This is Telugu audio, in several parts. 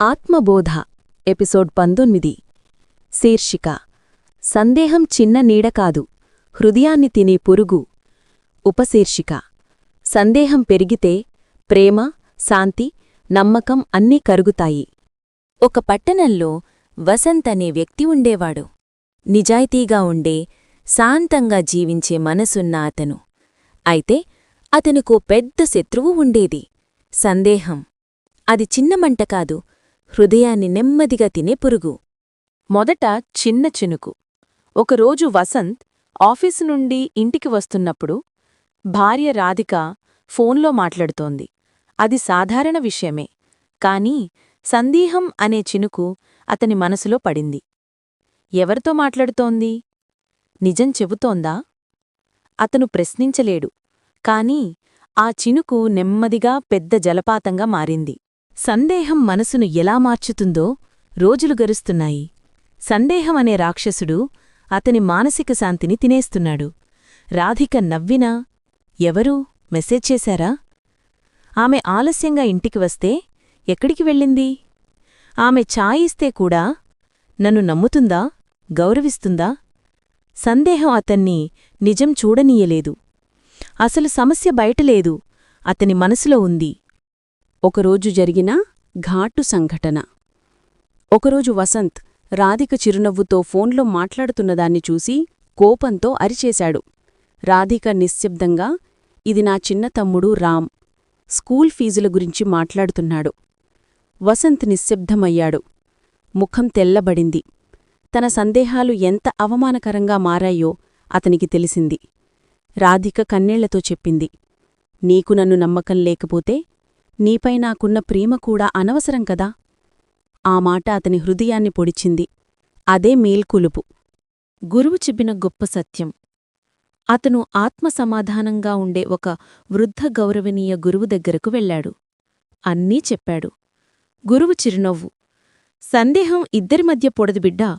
ఆత్మబోధ ఎపిసోడ్ పంతొమ్మిది. శీర్షిక సందేహం చిన్న నీడ కాదు హృదయాన్ని తినే పురుగు. ఉపశీర్షిక సందేహం పెరిగితే ప్రేమ శాంతి నమ్మకం అన్నీ కరుగుతాయి. ఒక పట్టణంలో వసంత్ అనే వ్యక్తి ఉండేవాడు. నిజాయితీగా ఉండే శాంతంగా జీవించే మనసున్న అతను. అయితే అతనుకో పెద్ద శత్రువు ఉండేది. సందేహం అది చిన్న మంట కాదు హృదయాన్ని నెమ్మదిగా తినే పురుగు. మొదట చిన్న చినుకు. ఒకరోజు వసంత్ ఆఫీసు నుండి ఇంటికి వస్తున్నప్పుడు భార్య రాధిక ఫోన్లో మాట్లాడుతోంది. అది సాధారణ విషయమే కాని సందేహం అనే చినుకు అతని మనసులో పడింది. ఎవరితో మాట్లాడుతోంది? నిజం చెబుతోందా? అతను ప్రశ్నించలేడు కాని ఆ చినుకు నెమ్మదిగా పెద్ద జలపాతంగా మారింది. సందేహం మనసును ఎలా మార్చుతుందో రోజులు గరుస్తున్నాయి. సందేహం అనే రాక్షసుడు అతని మానసిక శాంతిని తినేస్తున్నాడు. రాధిక నవ్వినా ఎవరూ? మెసేజ్ చేశారా? ఆమె ఆలస్యంగా ఇంటికి వస్తే ఎక్కడికి వెళ్ళింది? ఆమె ఛాయిస్తే కూడా నన్ను నమ్ముతుందా? గౌరవిస్తుందా? సందేహం అతన్ని నిజం చూడనీయలేదు. అసలు సమస్య బయటలేదు అతని మనసులో ఉంది. ఒకరోజు జరిగిన ఘాటు సంఘటన. ఒకరోజు వసంత్ రాధిక చిరునవ్వుతో ఫోన్లో మాట్లాడుతున్నదాన్ని చూసి కోపంతో అరిచేశాడు. రాధిక నిశ్శబ్దంగా ఇది నా చిన్న తమ్ముడు రామ్. స్కూల్ ఫీజుల గురించి మాట్లాడుతున్నాడు. వసంత్ నిశ్శబ్దమయ్యాడు. ముఖం తెల్లబడింది. తన సందేహాలు ఎంత అవమానకరంగా మారాయో అతనికి తెలిసింది. రాధిక కన్నీళ్ళతో చెప్పింది. నీకు నన్ను నమ్మకం లేకపోతే నీపై నాకున్న ప్రేమ కూడా అనవసరం కదా? ఆ మాట అతని హృదయాన్ని పొడిచింది. అదే మేల్కొలుపు. గురువు చెప్పిన గొప్ప సత్యం. అతను ఆత్మసమాధానంగా ఉండే ఒక వృద్ధ గౌరవనీయ గురువు దగ్గరకు వెళ్ళాడు. అన్నీ చెప్పాడు. గురువు చిరునవ్వు. సందేహం ఇద్దరి మధ్య పొడదు బిడ్డా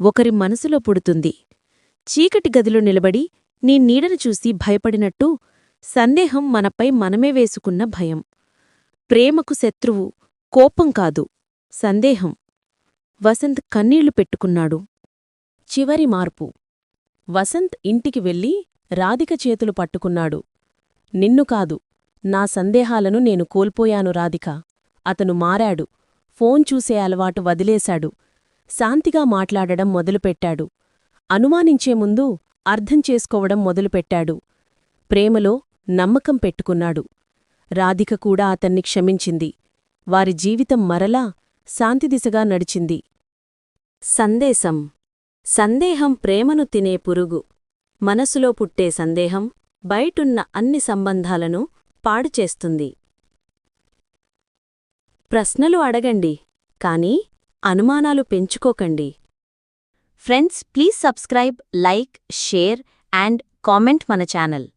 ఒకరి మనసులో పుడుతుంది. చీకటి గదిలో నిలబడి నీ నీడను చూసి భయపడినట్టు సందేహం మనపై మనమే వేసుకున్న భయం. ప్రేమకు శత్రువు కోపం కాదు సందేహం. వసంత్ కన్నీళ్ళు పెట్టుకున్నాడు. చివరి మార్పు. వసంత్ ఇంటికి వెళ్ళి రాధిక చేతులు పట్టుకున్నాడు. నిన్ను కాదు నా సందేహాలను నేను కోల్పోయాను రాధిక. అతను మారాడు. ఫోన్ చూసే అలవాటు వదిలేశాడు. శాంతిగా మాట్లాడడం మొదలుపెట్టాడు. అనుమానించే ముందు అర్థం చేసుకోవడం మొదలుపెట్టాడు. ప్రేమలో నమ్మకం పెట్టుకున్నాడు. రాధిక కూడా అతన్ని క్షమించింది. వారి జీవితం మరలా శాంతిదిశగా నడిచింది. సందేశం. సందేహం ప్రేమను తినే పురుగు. మనసులో పుట్టే సందేహం బయటున్న అన్ని సంబంధాలను పాడుచేస్తుంది ప్రశ్నలు అడగండి కానీ అనుమానాలు పెంచుకోకండి. Friends please subscribe like share and comment మన ఛానల్.